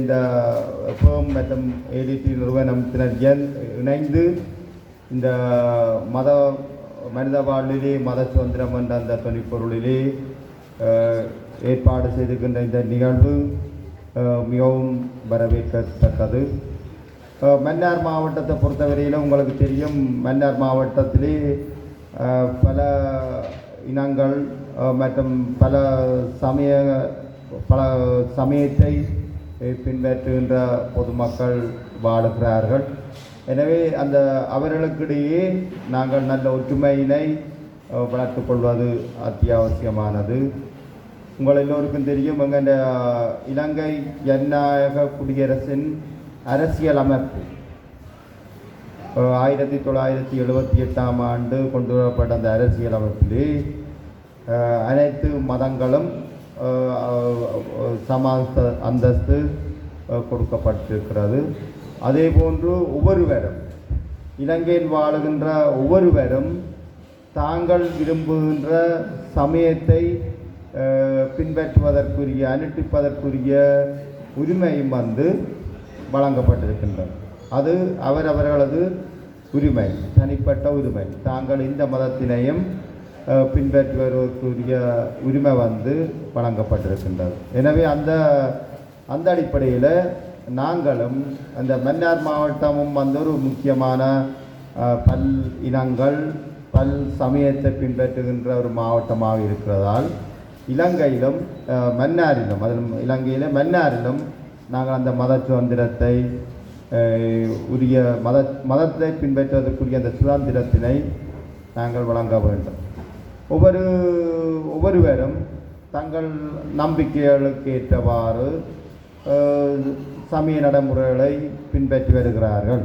இந்த ஃபேம் மற்றும் ஏடிடி நிறுவனத்தினர் இணைந்து இந்த மத மனித வாழ்விலே மத சுதந்திரம் என்ற அந்த தொனிப்பொருளிலே ஏற்பாடு செய்திருக்கின்ற இந்த நிகழ்வு மிகவும் வரவேற்கத்தக்கது. மன்னார் மாவட்டத்தை பொறுத்தவரையில் உங்களுக்கு தெரியும் மன்னார் மாவட்டத்திலே பல இனங்கள் மற்றும் பல சமய பல சமயத்தை பின்பற்றுகின்ற பொதுமக்கள் வாழுகிறார்கள். எனவே அந்த அவர்களுக்கிடையே நாங்கள் நல்ல ஒற்றுமையினை வளர்த்து கொள்வது அத்தியாவசியமானது. உங்கள் எல்லோருக்கும் தெரியும் எங்கள் இலங்கை ஜனநாயக குடியரசின் அரசியல் அமைப்பு ஆயிரத்தி தொள்ளாயிரத்தி எழுபத்தி எட்டாம் ஆண்டு கொண்டு வரப்பட்ட அந்த அரசியல் அமைப்பிலே அனைத்து மதங்களும் அஹ், சம அந்தஸ்து கொடுக்கப்பட்டிருக்கிறது. அதே போன்று ஒவ்வொருவரும் இலங்கையில் வாழுகின்ற ஒவ்வொருவரும் தாங்கள் விரும்புகின்ற சமயத்தை பின்பற்றுவதற்குரிய அனுட்டிப்பதற்குரிய உரிமையும் வந்து வழங்கப்பட்டிருக்கின்றது அது அவரவர்களது உரிமை தனிப்பட்ட உரிமை. தாங்கள் இந்த மதத்தினையும் அஹ், பின்பற்றுவதற்குரிய உரிமை வந்து வழங்கப்பட்டிருக்கின்றது. எனவே அந்த அந்த அடிப்படையில் நாங்களும் அந்த மன்னார் மாவட்டமும் வந்து ஒரு முக்கியமான பல் இனங்கள் பல் சமயத்தை பின்பற்றுகின்ற ஒரு மாவட்டமாக இருக்கிறதால் இலங்கையிலும் மன்னாரிலும் அதில் இலங்கையில் மன்னாரிலும் நாங்கள் அந்த மத சுதந்திரத்தை உரிய மத மதத்தை பின்பற்றுவதற்குரிய அந்த சுதந்திரத்தினை நாங்கள் வழங்க வேண்டும். ஒவ்வொரு ஒவ்வொருவரும் தங்கள் நம்பிக்கைகளுக்கு ஏற்றவாறு சமய நடைமுறைகளை பின்பற்றி வருகிறார்கள்.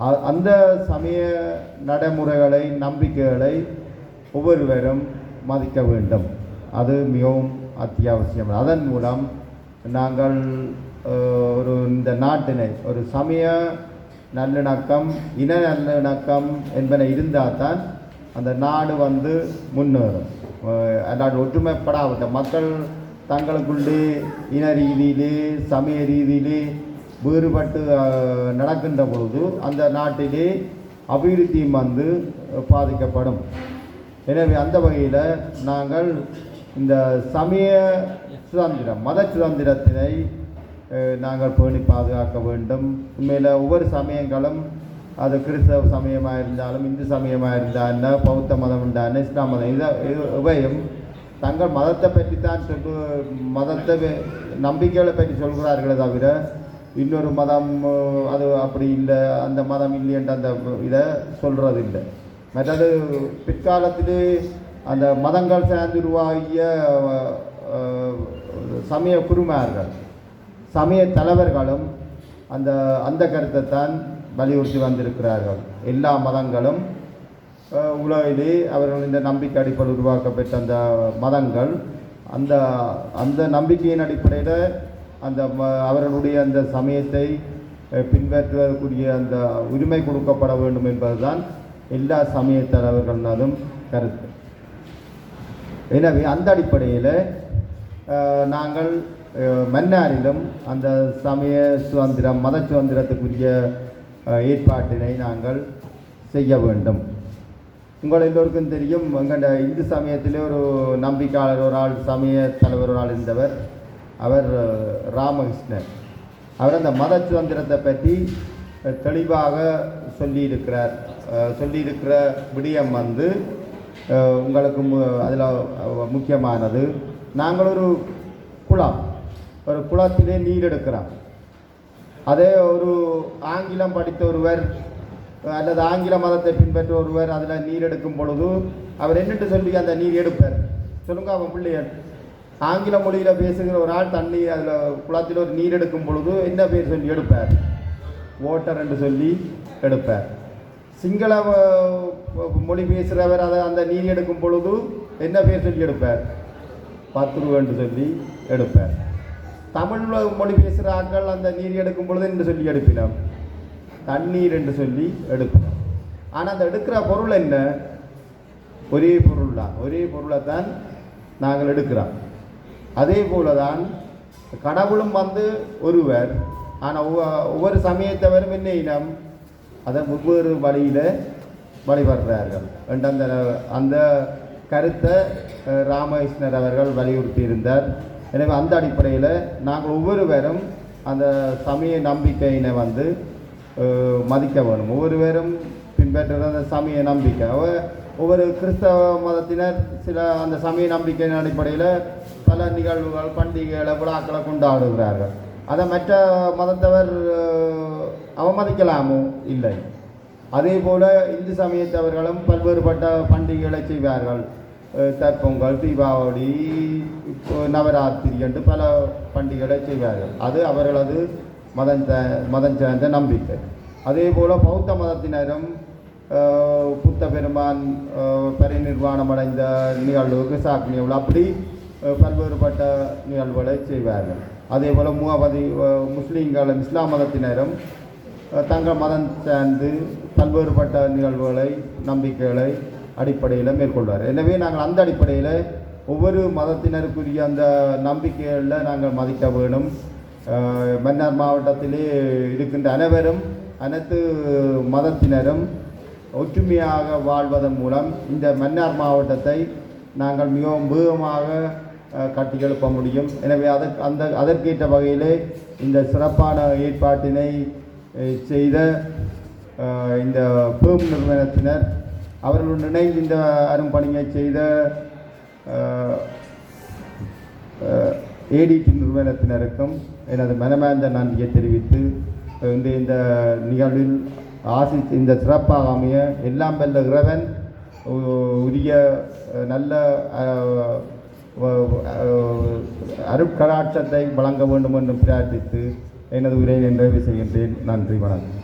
அ- அந்த சமய நடைமுறைகளை நம்பிக்கைகளை ஒவ்வொருவரும் மதிக்க வேண்டும். அது மிகவும் அத்தியாவசியம். அதன் மூலம் நாங்கள் ஒரு இந்த நாட்டினை ஒரு சமய நல்லிணக்கம் இன நல்லிணக்கம் என்பன இருந்தால் தான் அந்த நாடு வந்து முன்னேறும். அஹ், அல்லாது ஒற்றுமைப்படாவிட்ட மக்கள் தங்களுக்குள்ளே இன ரீதியிலே சமய ரீதியிலே வேறுபட்டு நடக்கின்ற பொழுது அந்த நாட்டிலே அபிவிருத்தியும் வந்து பாதிக்கப்படும். எனவே அந்த வகையில் நாங்கள் இந்த சமய சுதந்திரம் மத சுதந்திரத்தினை நாங்கள் பேணி பாதுகாக்க வேண்டும். உண்மையில் ஒவ்வொரு சமயங்களும் அது கிறிஸ்தவ சமயமாக இருந்தாலும் இந்து சமயமாக இருந்தால் என்ன பௌத்த மதம் இருந்தால் இஸ்லாம் மதம் இதை இது- இவையும் தங்கள் மதத்தை பற்றி தான் சொல்லு மதத்தை நம்பிக்கைகளை பற்றி சொல்கிறார்களே தவிர இன்னொரு மதம் அது அப்படி இல்லை அந்த மதம் இல்லைன்ற அந்த இதை சொல்கிறது இல்லை மற்றது பிற்காலத்திலே அந்த மதங்கள் சேர்ந்து உருவாகிய சமய குருமார்கள் சமய தலைவர்களும் அந்த அந்த கருத்தை தான் வலியுறுத்தி வந்திருக்கிறார்கள். எல்லா மதங்களும் உலகிலே அவர்கள் இந்த நம்பிக்கை அடிப்படையில் உருவாக்கப்பட்ட அந்த மதங்கள் அந்த அந்த நம்பிக்கையின் அடிப்படையில் அந்த ம- அவர்களுடைய அந்த சமயத்தை பின்பற்றக்கூடிய பின்பற்றுவதற்குரிய அந்த உரிமை கொடுக்கப்பட வேண்டும் என்பதுதான் எல்லா சமய தலைவர்களாலும் கருத்து. எனவே அந்த அடிப்படையில் நாங்கள் மன்னாரிலும் அந்த சமய சுதந்திரம் மத சுதந்திரத்துக்குரிய ஏற்பாட்டினை நாங்கள் செய்ய வேண்டும். உங்கள் எல்லோருக்கும் தெரியும் எங்கள்ட இந்து சமயத்திலே ஒரு நம்பிக்கையாளர் ஒரு ஆள் சமய தலைவர் ஒரு ஆள் இருந்தவர். அவர் ராமகிருஷ்ணன் அவர் அந்த மத சுதந்திரத்தை பற்றி தெளிவாக சொல்லியிருக்கிறார். சொல்லியிருக்கிற விடயம் வந்து உங்களுக்கு உங்களுக்கு அதில் முக்கியமானது. நாங்கள் ஒரு குளம் ஒரு குளத்திலே நீர் எடுக்கிறோம். அதே ஒரு ஆங்கிலம் படித்த ஒருவர் அல்லது ஆங்கில மதத்தை பின்பற்ற ஒருவர் அதில் நீர் எடுக்கும் பொழுது அவர் என்னட்டு சொல்லி அந்த நீர் எடுப்பார். சொல்லுங்க அவன் பிள்ளையர் ஆங்கில மொழியில் பேசுகிற ஒரு ஆள் தண்ணி அதில் குளத்தில் ஒரு நீர் எடுக்கும் பொழுது என்ன பேர் சொல்லி எடுப்பார்? ஓட்டர் என்று சொல்லி எடுப்பார். சிங்கள மொழி பேசுகிறவர் அதை அந்த நீர் எடுக்கும் பொழுது என்ன பேர் சொல்லி எடுப்பார்? பத்து ரூபா சொல்லி எடுப்பார். தமிழ் மொழி பேசுகிற ஆட்கள் அந்த நீர் எடுக்கும் பொழுது என்று சொல்லி எடுப்பினோம். தண்ணீர் என்று சொல்லி எடுப்பினோம். ஆனால் அந்த எடுக்கிற பொருள் என்ன? ஒரே பொருள் தான் ஒரே பொருளை தான் நாங்கள் எடுக்கிறோம். அதே போல தான் கடவுளும் வந்து ஒருவர். ஆனால் ஒவ்வொரு சமயத்தவரும் என்ன இனம்? அதை வெவ்வேறு வழியில் வழிபடுறார்கள். என்ற அந்த அந்த கருத்தை ராமகிருஷ்ணர் அவர்கள் வலியுறுத்தி இருந்தார் எனவே அந்த அடிப்படையில் நாங்கள் ஒவ்வொருவரும் அந்த சமய நம்பிக்கையினை வந்து மதிக்க வேணும். ஒவ்வொருவரும் பின்பற்றுற அந்த சமய நம்பிக்கை. ஒவ்வொரு கிறிஸ்தவ மதத்தினர் சில அந்த சமய நம்பிக்கையின் அடிப்படையில் பல நிகழ்வுகள் பண்டிகைகளை விழாக்களை கொண்டாடுகிறார்கள். அதை மற்ற மதத்தவர் அவமதிக்கலாமோ? இல்லை. அதே போல் இந்து சமயத்தவர்களும் பல்வேறுபட்ட பண்டிகைகளை செய்வார்கள். தைப்பொங்கல் தீபாவளி நவராத்திரி என்று பல பண்டிகைகளை செய்வார்கள் அது அவர்களது மதம் சா- மதம் சார்ந்த நம்பிக்கை அதே போல் பௌத்த மதத்தினரும் புத்த பெருமான் பரிநிர்வாணம் அடைந்த நிகழ்வு கிருசாக் நிகழ்வு அப்படி பல்வேறுபட்ட நிகழ்வுகளை செய்வார்கள் அதே போல் மூவதி முஸ்லீம்களும் இஸ்லாம் மதத்தினரும் தங்கள் மதம் சார்ந்து பல்வேறுபட்ட நிகழ்வுகளை நம்பிக்கைகளை அடிப்படையில் மேற்கொள்வார். எனவே நாங்கள் அந்த அடிப்படையில் ஒவ்வொரு மதத்தினருக்குரிய அந்த நம்பிக்கைகளில் நாங்கள் மதிக்க வேணும். மன்னார் மாவட்டத்திலே இருக்கின்ற அனைவரும் அனைத்து மதத்தினரும் ஒற்றுமையாக வாழ்வதன் மூலம் இந்த மன்னார் மாவட்டத்தை நாங்கள் மிகவும் வேகமாக அஹ், கட்டியெழுப்ப முடியும். எனவே அதற்கு அந்த அதற்கேற்ற வகையிலே இந்த சிறப்பான ஏற்பாட்டினை செய்த இந்த பேம் நிறுவனத்தினர் அவர்கள் இணைந்து இந்த அரும்பணியை செய்த ஏடிடி நிறுவனத்தினருக்கும் எனது மனமார்ந்த நன்றியை தெரிவித்து இந்த இந்த நிகழ்வில் ஆசி இந்த சிறப்பாக அமைய எல்லாம் வெல்ல இறைவன் உரிய நல்ல அருட்கராட்சத்தை வழங்க வேண்டும் என்று பிரார்த்தித்து எனது உரையை நிறைவு செய்கின்றேன். நன்றி வணக்கம்.